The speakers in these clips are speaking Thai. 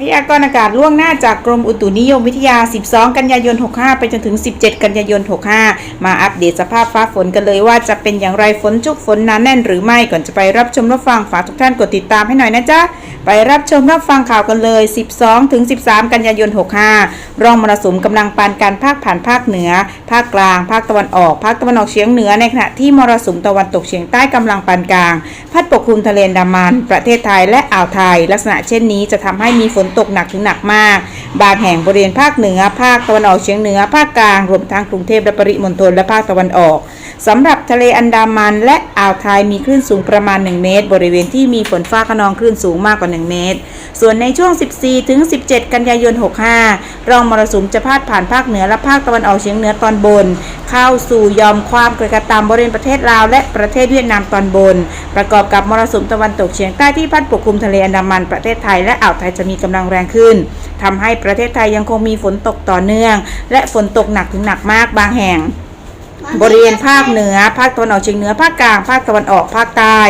พยากรณ์อากาศล่วงหน้าจากกรมอุตุนิยมวิทยา 12 กันยายน 65 ไปจนถึง 17 กันยายน 65 มาอัปเดตสภาพฟ้าฝนกันเลยว่าจะเป็นอย่างไรฝนชุกฝนหนาแน่นหรือไม่ก่อนจะไปรับชมรับฟังฝากทุกท่านกดติดตามให้หน่อยนะจ๊ะ ไปรับชมรับฟังข่าวกันเลย 12 ถึง 13 กันยายน 65 ร่องมรสุมกำลังปานการภาคผ่านภาคเหนือ ภาคกลาง ภาคตะวันออก ภาคตะวันออกเฉียงเหนือในขณะที่มรสุมตะวันตกเฉียงใต้กำลังปานกลาง พัดปกคลุมทะเลดามัน ประเทศไทยและอ่าวไทย ลักษณะเช่นนี้จะทำให้มีฝนนตกหนักถึงหนักมาก บางแห่งบริเวณภาคเหนือ ภาคตะวันออกเฉียงเหนือ ภาคกลาง รวมทั้งกรุงเทพและปริมณฑลและภาคตะวันออกสำหรับทะเลอันดามันและอ่าวไทยมีคลื่นสูงประมาณ 1 เมตร บริเวณที่มีฝนฟ้าขนองคลื่นสูงมากกว่า 1 เมตร ส่วนในช่วง 14 ถึง 17 กันยายน 65 รองมรสุมจะพาดผ่านภาคเหนือและภาคตะวันออกเฉียงเหนือตอนบน เข้าสู่ยอมความกระทำบริเวณประเทศลาว และประเทศเวียดนามตอนบน ประกอบกับมรสุมตะวันตกเฉียงใต้ที่พัดปกคลุมทะเลอันดามันประเทศไทยและอ่าวไทยจะมีกำลังแรงขึ้นทำให้ประเทศไทยยังคงมีฝนตกต่อเนื่อง และฝนตกหนักถึงหนักมากบางแห่ง บริเวณภาคเหนือ ภาคตะวันออกเฉียงเหนือ ภาคกลาง ภาคตะวันออก ภาคใต้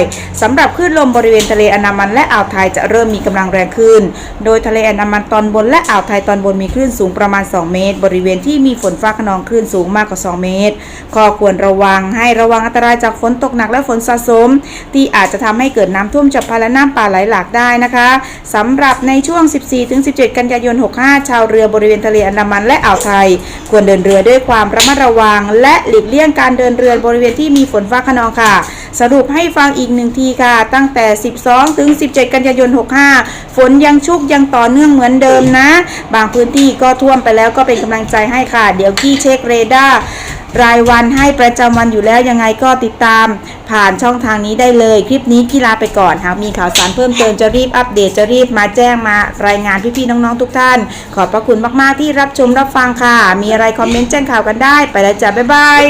สำหรับคลื่นลมบริเวณทะเลอันดามันและอ่าวไทยจะเริ่มมีกำลังแรงขึ้น โดยทะเลอันดามันตอนบนและอ่าวไทยตอนบนมีคลื่นสูงประมาณ 2 เมตร บริเวณที่มีฝนฟ้าขนองคลื่นสูงมากกว่า 2 เมตร ข้อควรระวังให้ระวังอันตรายจากฝนตกหนักและฝนสะสม ที่อาจจะทำให้เกิดน้ำท่วมฉับพลันและน้ำป่าไหลหลากได้นะคะสำหรับในช่วง 14-17 กันยายน 65 ชาวเรือบริเวณทะเลอันดามันและอ่าวไทย ควรเดินเรือด้วยความระมัดระวังและหลีกเลี่ยงการเดินเรือบริเวณที่มีฝนฟ้าขนองค่ะ สรุปให้ฟังอีกหนึ่งทีค่ะ ตั้งแต่ 12 ถึง 17 กันยายน 65 ฝนยังชุกยังต่อเนื่องเหมือนเดิมนะ บางพื้นที่ก็ท่วมไปแล้วก็เป็นกำลังใจให้ค่ะ เดี๋ยวกี้เช็คเรดาร์ รายวันให้ประจำวันอยู่แล้วยังไงก็ติดตามผ่านช่องทางนี้ได้เลย คลิปนี้กีฬาไปก่อนหากมีข่าวสารเพิ่มเติมจะรีบอัปเดตจะรีบมาแจ้งมารายงานพี่ๆน้องๆทุกท่าน ขอบพระคุณมากๆที่รับชมรับฟังค่ะ มีอะไรคอมเมนต์แจ้งข่าวกันได้ ไปแล้วจ้ะบ๊ายบาย